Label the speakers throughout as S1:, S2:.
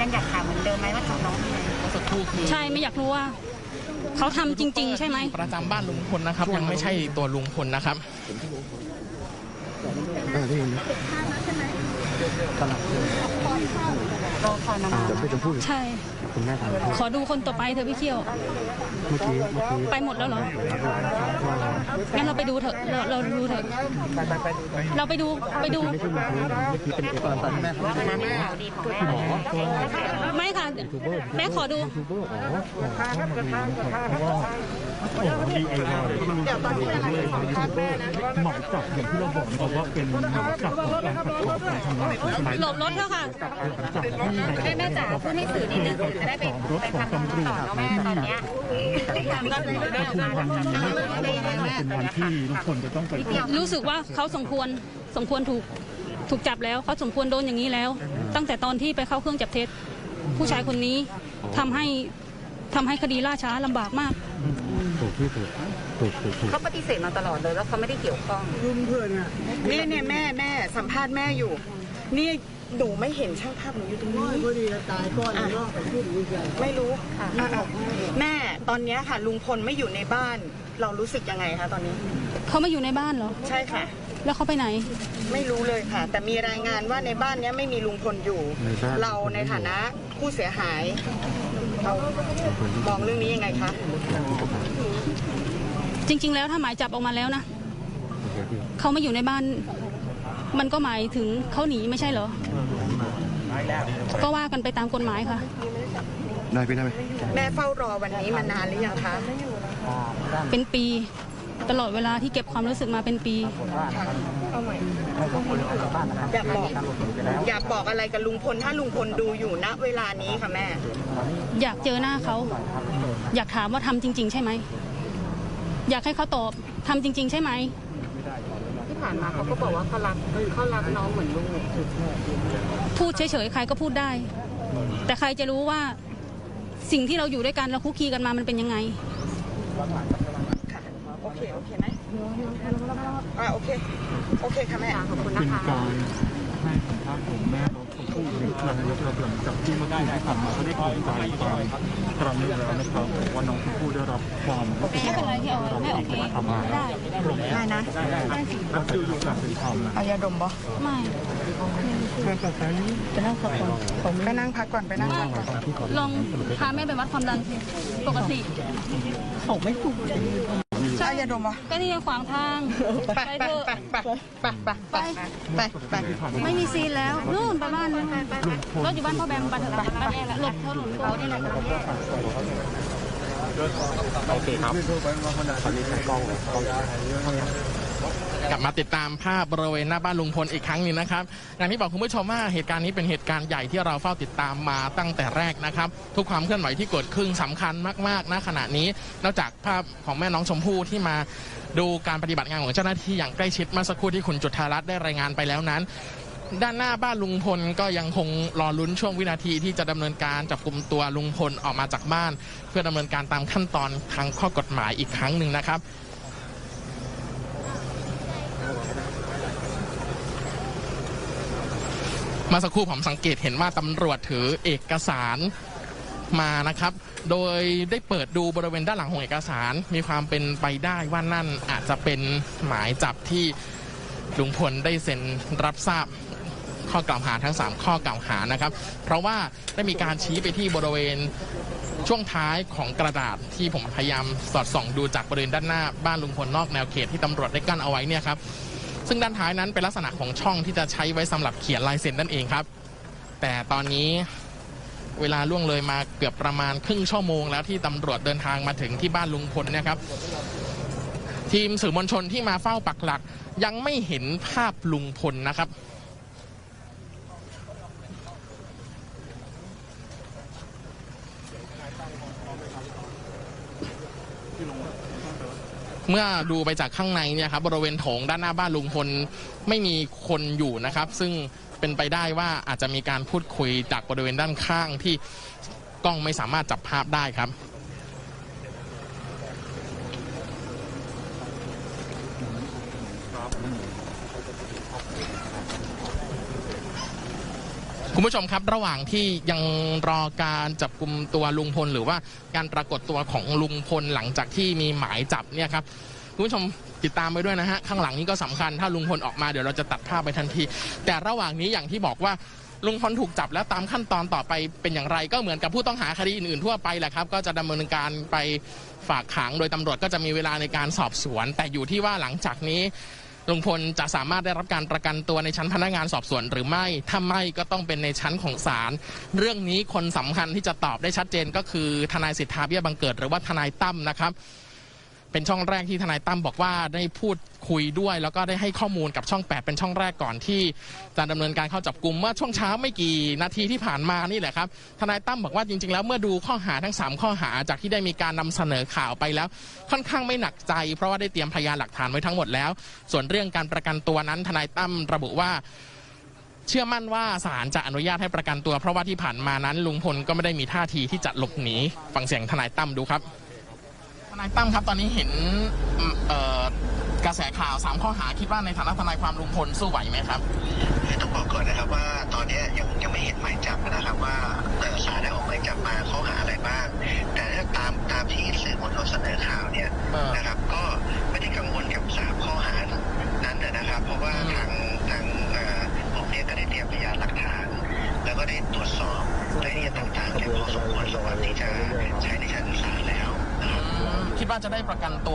S1: ยังอยากถามเหมือนเดิมไหมว่าทำน้องยังไง
S2: เมื่อสักครู่คือ
S3: ใช่ไม่อยากรู้ว่า เขาทำจริง ๆ ใช่ไหม
S2: ประจำบ้านลุงพลนะครับ ยังไม่ใช่ตัวลุงพลนะครับ
S4: เออได้ยินไหม
S1: รอคอยมานาน
S4: เดี๋ยวพี่จะพูด
S3: ใช่
S4: คุณแม่ถามพูด
S3: ขอดูคนต่อไปเถอะพี่เคียว
S4: เมื่อกี้เมื่อกี้
S3: ไปหมดแล้วเหรอ งั้นเราไปดูเถอะ เราเราดูเถอะ เราไปดูไปดู
S4: ไม่ใช่ลุงพลเมื่อกี้เป็นเอฟตอนแม่
S1: ข่าวดีของแม่
S3: ไม่ค่ะ แม่ขอดู
S4: ยูทูบเบอร์อ๋อเข้ามาดูนะครับเพราะว่าโอ้ดีเอไที่ลุงพลเลยยูทูบเบอร์หมายจับอย่างที่เราบอกนะครับว่าเป็นหมายจับของการขัดขวางการทำงานของสมัย
S3: หลบรถเถอะค่ะ
S4: จับที่ใน
S1: แม่แม่จ๋าพูดให้สื่อนิดนึงจะได้ไป
S4: ของรถ
S1: ไป
S4: ของ
S1: ทำ
S4: ตำรว
S1: ต่อ
S4: จ
S1: แล้วแม่ตอนเนี้ย
S4: ประชุมวันนี้เป็นวันที่ลุงพลจะต้องไป
S3: รู้สึกว่าเขาสมควรสมควรถูกถูกจับแล้วเขาสมควรโดนอย่างนี้แล้ว ตั้งแต่ตอนที่ไปเข้าเครื่องจับเท็จ ผู้ชายคนนี้ทำให้ทำให้คดีล่าช้าลำบากมาก
S4: ถูกที่ถูกถูกถูกถูก
S1: เขาปฏิเสธมาตลอดเลยแล้วเขาไม่ได้เกี่ยวข้อง
S5: เนี่ยเนี่ยแม่แม่สัมภาษณ์แม่อยู่ นี่หนูไม่เห็นช่างภาพหนูอยู่ตรงนี้พอดีตายก่อนไม่รู้อะอะแม่ตอนเนี้ยค่ะ ลุงพลไม่อยู่ในบ้าน เรารู้สึกยังไงคะตอนนี้
S3: เขาไม่อยู่ในบ้านเหรอ
S5: ใช่ค่ะ
S3: แล้วเขาไปไหน
S5: ไม่รู้เลยค่ะ แต่มีรายงานว่าในบ้านเนี้ยไม่มีลุงพลอยู่
S4: ในบ้าน
S5: เราในฐานะผู้เสียหายเรามองเรื่องนี้ยังไงคะ
S3: จริง ๆ แล้วถ้าหมายจับออกมาแล้วนะ
S4: โอเคพี่
S3: เขาไม่อยู่ในบ้าน มันก็หมายถึงเขาหนีไม่ใช่เหรอ ก็ว่ากันไปตามกฎหมายค่ะ
S4: ได้พี่ได้ไหม
S5: แม่เฝ้ารอวันนี้มานานหรือยังคะ
S3: เป็นปีตลอดเวลาที่เก็บความรู้สึกมาเป็นปี
S5: อยากบอกอยากบอกอะไรกับลุงพลถ้าลุงพลดูอยู่ณเวลานี้ค่ะแม่
S3: อยากเจอหน้าเขา อยากถามว่าทำจริง ๆ ใช่ไหม อยากให้เขาตอบทำจริง ๆ ใช่ไหม
S1: ที่ผ่านมาเขาก็บอกว่าเขารักเขารักน้องเหมือนลูก
S3: พูดเฉยๆใครก็พูดได้ แต่ใครจะรู้ว่าสิ่งที่เราอยู่ด้วยกันเราคุกคีกันมามันเป็นยังไง
S5: ค่ะโอเค โอเคไหมอ่าโอเค โอเคค่ะแม่
S1: ขอบคุณ
S4: เป็
S1: นะ
S4: น
S1: คะ
S4: การให้สัมภาษณ์ของแม่ น้องชมพู่หนึ่งครั้งนะครับหลังจากที่เมื่อคืนที่ผ่านมาเขาได้กลุ่มใจไปครั้งหนึงแล้วนะครับว่าน้องชมพู่ได้รับความรู้สึก
S3: ไม่เป็นไรที่เอาไม่โอเค
S4: ทำมา
S3: ได้
S5: ได้นะ
S4: นั่นคือการเป็นธรรมนะ
S5: เอายาดมบ่
S3: ไม่
S5: ก็นั่งพักก่อนไปนั่งพักก่อน
S3: ลองพาแม่ไปวัดความดันสิปกติ
S5: เอายาดมบ่ะ
S3: ก็นี่ยังขวางทาง
S5: ไป
S3: ไป
S5: ไป
S3: เถอะ
S5: ไปไปไปไปไปไปไม่
S3: มีซีนแล้วนู่นไปบ้านรถอยู่บ้านพ่อแบมไปเถอะบ้านแอร์ละหลบถนนเขาเนี่ยแหละ
S2: กลับมาติดตามภาพบริเวณหน้าบ้านลุงพลอีกครั้งหนึงนะครับอย่างที่บอกคุณผู้ชมว่าเหตุการณ์นี้เป็นเหตุการณ์ใหญ่ที่เราเฝ้าติดตามมาตั้งแต่แรกนะครับ ทุกความเคลื่อนไหวที่เกิดขึ้นสำคัญมากๆณขณะนี้ นอกจากภาพของแม่น้องชมพู่ที่มาดูการปฏิบัติงานของเจ้าหน้าที่อย่างใกล้ชิดเมื่อสักครู่ที่คุณจุธารัตน์ได้รายงานไปแล้วนั้น ด้านหน้าบ้านลุงพลก็ยังคงรอลุ้นช่วงวินาทีที่จะดำเนินการจับกลุ่มตัวลุงพลออกมาจากบ้าน เพื่อดำเนินการตามขั้นตอนทางข้อกฎหมายอีกครั้งหนึ่งนะครับ มื่อสักครู่ผมสังเกตเห็นว่าตำรวจถือเอกสารมานะครับ โดยได้เปิดดูบริเวณด้านหลังของเอกสาร มีความเป็นไปได้ว่านั่นอาจจะเป็นหมายจับที่ลุงพลได้เซ็นรับทราบข้อกล่าวหาทั้ง 3 ข้อกล่าวหานะครับ เพราะว่าได้มีการชี้ไปที่บริเวณช่วงท้ายของกระดาษที่ผมพยายามสอดส่องดูจากบริเวณด้านหน้าบ้านลุงพลนอกแนวเขตที่ตำรวจได้กั้นเอาไว้เนี่ยครับ ซึ่งด้านท้ายนั้นเป็นลักษณะของช่องที่จะใช้ไว้สำหรับเขียนลายเซ็นนั่นเองครับ แต่ตอนนี้เวลาล่วงเลยมาเกือบประมาณครึ่งชั่วโมง แล้วที่ตำรวจเดินทางมาถึงที่บ้านลุงพลเนะครับ ทีมสื่อมวลชนที่มาเฝ้าปักหลัก ยังไม่เห็นภาพลุงพลนะครับ เมื่อดูไปจากข้างในเนี่ยครับบริเวณโถงด้านหน้าบ้านลุงพลไม่มีคนอยู่นะครับ ซึ่งเป็นไปได้ว่าอาจจะมีการพูดคุยจากบริเวณด้านข้างที่กล้องไม่สามารถจับภาพได้ครับ คุณผู้ชมครับระหว่างที่ยังรอการจับกลุ่มตัวลุงพล หรือว่าการปรากฏตัวของลุงพลหลังจากที่มีหมายจับเนี่ยครับคุณผู้ชมติดตามไปด้วยนะฮะข้างหลังนี้ก็สำคัญถ้าลุงพลออกมาเดี๋ยวเราจะตัดภาพไปทันที แต่ระหว่างนี้อย่างที่บอกว่าลุงพลถูกจับแล้วตามขั้นตอนต่อไปเป็นอย่างไร ก็เหมือนกับผู้ต้องหาคดีอื่นๆทั่วไปแหละครับ ก็จะดำเนินการไปฝากขังโดยตำรวจก็จะมีเวลาในการสอบสวน แต่อยู่ที่ว่าหลังจากนี้ ลุงพลจะสามารถได้รับการประกันตัวในชั้นพนักงานสอบสวนหรือไม่ถ้าไม่ก็ต้องเป็นในชั้นของศาลเรื่องนี้คนสำคัญที่จะตอบได้ชัดเจนก็คือทนายสิทธาเบี้ยบังเกิดหรือว่าทนายตั้มนะครับ เป็นช่องแรกที่ทนายตั้มบอกว่าได้พูดคุยด้วย แล้วก็ได้ให้ข้อมูลกับช่อง 8 เป็นช่องแรกก่อนที่จะดำเนินการเข้าจับกลุ่มเมื่อช่วงเช้าไม่กี่นาทีที่ผ่านมานี่แหละครับทนายตั้มบอกว่าจริง ๆ แล้วเมื่อดูข้อหาทั้ง 3 ข้อหาจากที่ได้มีการนำเสนอข่าวไปแล้ว ค่อนข้างไม่หนักใจ เพราะว่าได้เตรียมพยานหลักฐานไว้ทั้งหมดแล้ว ส่วนเรื่องการประกันตัวนั้นทนายตั้มระบุว่าเชื่อมั่นว่าศาลจะอนุญาตให้ประกันตัว เพราะว่าที่ผ่านมานั้นลุงพลก็ไม่ได้มีท่าทีที่จะหลบหนีฟังเสียงทนายตั้มดูครับ นายตั้มครับตอนนี้เห็นเอ่อกระแสข่าวสามข้อหาคิดว่าในฐานะทนายความลุงพลสู้ไหวไหมครับ
S6: ต้องบอกก่อนนะครับว่าตอนนี้ยังยังไม่เห็นหมายจับนะครับว่าศาลได้ออกหมายจับมาข้อหาอะไรบ้าง แต่ถ้าตามตามที่สื่อมวลชนเสนอข่าว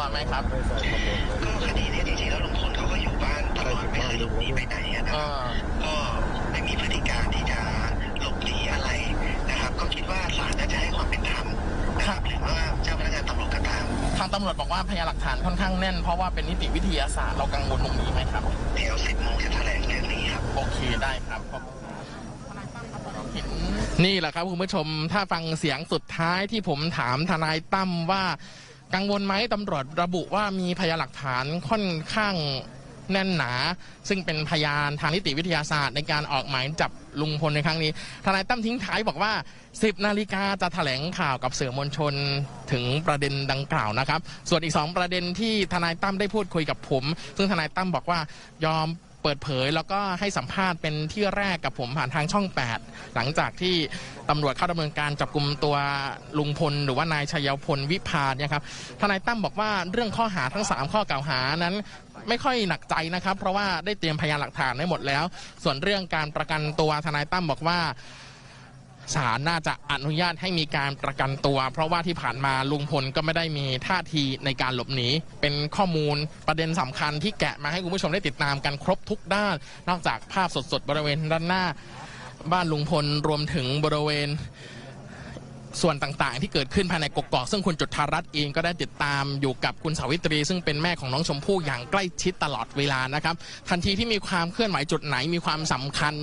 S2: ตัวไหมครับ
S6: ก็คดีเนี้จริงๆแล้วลุงพลเขาก็อยู่บ้านตลอดไม่เคยหลบหนีไปไหนอะนะ
S2: เอ
S6: ครับ
S2: อ
S6: ก็ไม่มีพฤติการที่จะหลบหนีอะไรนะครับ ก็คิดว่าศาลน่าจะให้ความเป็นธรรมนะครับหรือว่าเจ้าพนักงานตำรวจก็ตาม
S2: ทางตำรวจบอกว่าพยานหลักฐานค่อนข้างแน่น เพราะว่าเป็นนิติวิทยาศาสตร์เรากังวลตรงนี้ไหมครับ
S6: เดี๋ยวสิบโมงจะแถลงเรื่องนี้ครับ
S2: โอเคได้ครับขอบคุณเห็นนี่แหละครับคุณผู้ชมถ้าฟังเสียงสุดท้ายที่ผมถามทนายตั้มว่า กังวลไหมตำรวจระบุว่ามีพยานหลักฐานค่อนข้างแน่นหนา ซึ่งเป็นพยานทางนิติวิทยาศาสตร์ ในการออกหมายจับลุงพลในครั้งนี้ทนายตั้มทิ้งท้ายบอกว่า 10 นาฬิกาจะแถลงข่าวกับสื่อมวลชนถึงประเด็นดังกล่าวนะครับ ส่วนอีก 2 ประเด็นที่ทนายตั้มได้พูดคุยกับผม ซึ่งทนายตั้มบอกว่ายอม เปิดเผยแล้วก็ให้สัมภาษณ์เป็นที่แรกกับผมผ่านทางช่อง 8 หลังจากที่ตำรวจเข้าดำเนินการจับกลุ่มตัวลุงพล หรือว่านายชัยพลวิพาเนี่ยครับทนายตั้มบอกว่าเรื่องข้อหาทั้ง 3 ข้อกล่าวหานั้นไม่ค่อยหนักใจนะครับ เพราะว่าได้เตรียมพยานหลักฐานไว้หมดแล้ว ส่วนเรื่องการประกันตัวทนายตั้มบอกว่า ศาลน่าจะอนุญาตให้มีการประกันตัว เพราะว่าที่ผ่านมาลุงพลก็ไม่ได้มีท่าทีในการหลบหนีเป็นข้อมูลประเด็นสำคัญที่แกะมาให้คุณผู้ชมได้ติดตามกันครบทุกด้าน นอกจากภาพสดๆบริเวณด้านหน้า บ้านลุงพลรวมถึงบริเวณ ส่วนต่างๆ ที่เกิดขึ้นภายในกกอกซึ่งคุณจุฑารัตน์เองก็ได้ติดตามอยู่กับคุณสาวิตรี ซึ่งเป็นแม่ของน้องชมพู่อย่างใกล้ชิดตลอดเวลานะครับ ทันทีที่มีความเคลื่อนไหวจุดไหนมีความสำคัญ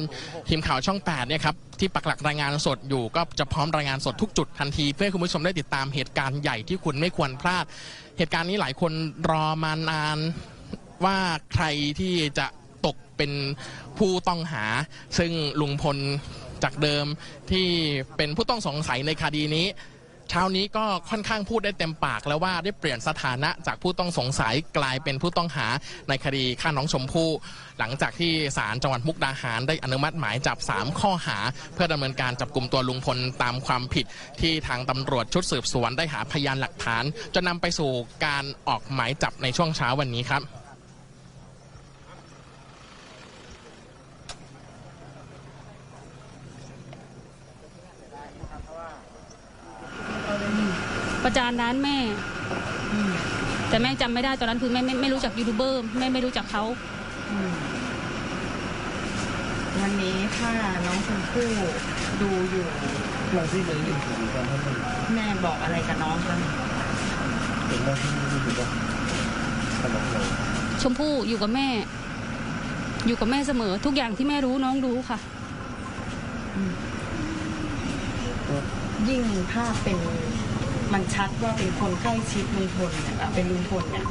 S2: ทีมข่าวช่อง8เนี่ยครับที่ปักหลักรายงานสดอยู่ก็จะพร้อมรายงานสดทุกจุดทันที เพื่อคุณผู้ชมได้ติดตามเหตุการณ์ใหญ่ที่คุณไม่ควรพลาด เหตุการณ์นี้หลายคนรอมานานว่าใครที่จะตกเป็นผู้ต้องหา ซึ่งลุงพล จากเดิมที่เป็นผู้ต้องสงสัยในคดีนี้ เช้านี้ก็ค่อนข้างพูดได้เต็มปากแล้วว่าได้เปลี่ยนสถานะจากผู้ต้องสงสัยกลายเป็นผู้ต้องหาในคดีฆ่าน้องชมพู่หลังจากที่ศาลจังหวัดมุกดาหารได้อนุมัติหมายจับ 3 ข้อหา เพื่อดำเนินการจับกลุ่มตัวลุงพลตามความผิดที่ทางตำรวจชุดสืบสวนได้หาพยานหลักฐานจนนำไปสู่การออกหมายจับในช่วงเช้าวันนี้ครับ
S3: ประจานร้านแม่ แต่แม่จำไม่ได้ตอนนั้นคือแม่ไม่ไม่รู้จักยูทูบเบอร์แม่ไม่รู้จักเขา
S5: วันนี้ถ้าน้องชมพู่ดูอยู่
S4: เราที่เลยอยู่กันทั้งหมด
S5: แม่บอกอะไรกับน้องบ้าง
S4: เป็นหน้าที่ที่ถือว่าขนมเรา
S3: ชมพู่อยู่กับแม่ อยู่กับแม่เสมอ ทุกอย่างที่แม่รู้น้องรู้ค่ะ
S5: ยิ่งภาพเป็น มันชัดว่าเป็นคนใกล้ชิดลุงพลเนี่ยเป็นลุงพลเนี่ย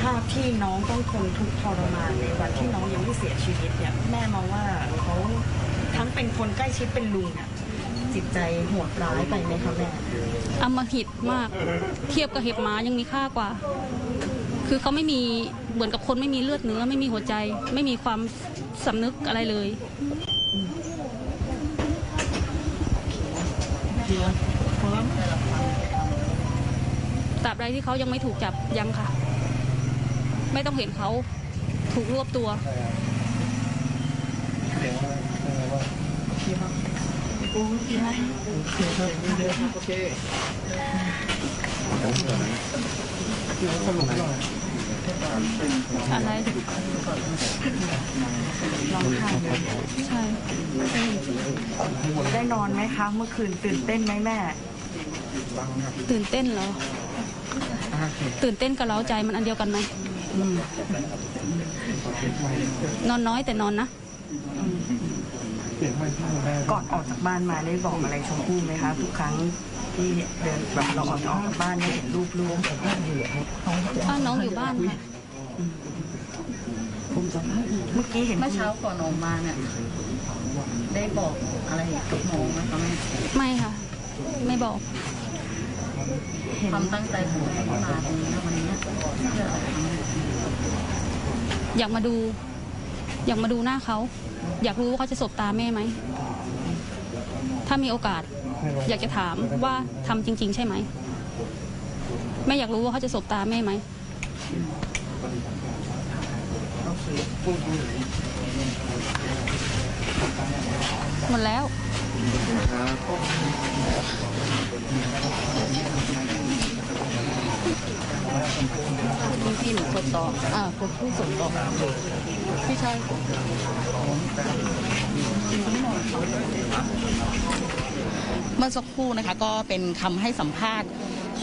S5: ภาพที่น้องต้องทนทุกข์ทรมานในวันที่น้องยังไม่เสียชีวิตเนี่ยแม่มองว่าเขาทั้งเป็นคนใกล้ชิดเป็นลุงอะจิตใจโหดร้ายไปไหมคะแม่
S3: อำมหิตมาก เทียบกับเห็บหมายังมีค่ากว่า คือเขาไม่มีเหมือนกับคนไม่มีเลือดเนื้อ ไม่มีหัวใจ ไม่มีความสำนึกอะไรเลย ใดที่เขายังไม่ถูกจับยังค่ะ ไม่ต้องเห็นเขาถูกรวบตัวอะไรร้องไห้ใช่
S5: ได้นอนไหมคะ เมื่อคืนตื่นเต้นไหมแม่
S3: ตื่นเต้นเหรอ ตื่นเต้นกับเล้าใจมันอันเดียวกันไหมนอนน้อยแต่นอนนะ
S5: ก่อนออกจากบ้านมาได้บอกอะไรชมพู่ไหมคะทุกครั้งที่เดินแบบเราออกจากบ้านเนี่ยเห็นรูปลูก
S3: บ้านน้องอยู่บ้านค่ะ
S5: เมื่อกี้เห็น
S1: เมื่อเช้าก่อนออกมาเนี่ยได้บอกอะไรกับน้องไหมคะแม่
S3: ไม่ค่ะ ไม่บอก
S1: ความตั้งใจของแม่ที่มาตรงนี้วันนี้เพื่ออะไรคะแม่
S3: อยากมาดู อยากมาดูหน้าเขา อยากรู้ว่าเขาจะสบตาแม่ไหม ถ้ามีโอกาส อยากจะถามว่าทำจริง ๆ ใช่ไหมแม่อยากรู้ว่าเขาจะสบตาแม่ไหม หมดแล้ว
S1: พี่พี่หนูคนต่ออ่าคนผู้ส่งต่อพี่ชาย
S7: เมื่อสักครู่นะคะ ก็เป็นคำให้สัมภาษณ์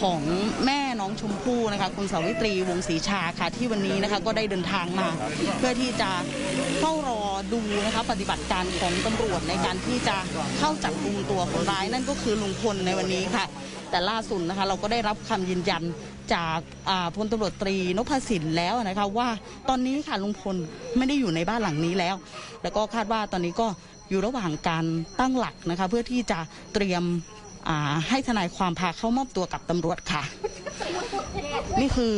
S7: ของแม่น้องชมพู่นะคะคุณสาวิตรีวงศรีชาค่ะที่วันนี้นะคะก็ได้เดินทางมา เพื่อที่จะเฝ้ารอดูนะคะปฏิบัติการของตำรวจในการที่จะเข้าจับกลุ่มตัวคนร้าย นั่นก็คือลุงพลในวันนี้ค่ะ แต่ล่าสุดนะคะเราก็ได้รับคำยืนยันจากพลตำรวจตรีนพสินแล้วนะคะว่าตอนนี้ค่ะลุงพลไม่ได้อยู่ในบ้านหลังนี้แล้ว แล้วก็คาดว่าตอนนี้ก็อยู่ระหว่างการตั้งหลักนะคะเพื่อที่จะเตรียม ให้ทนายความพาเข้ามอบตัวกับตำรวจค่ะ นี่คือ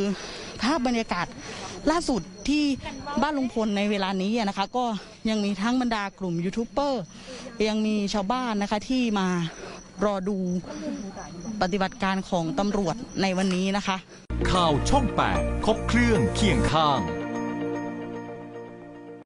S7: ภาพบรรยากาศล่าสุดที่บ้านลุงพลในเวลานี้นะคะ ก็ยังมีทั้งบรรดากลุ่มยูทูบเบอร์ยังมีชาวบ้านนะคะที่มารอดูปฏิบัติการของตำรวจในวันนี้นะคะ
S8: ข่าวช่อง 8 ครบเครื่องเคียงข้าง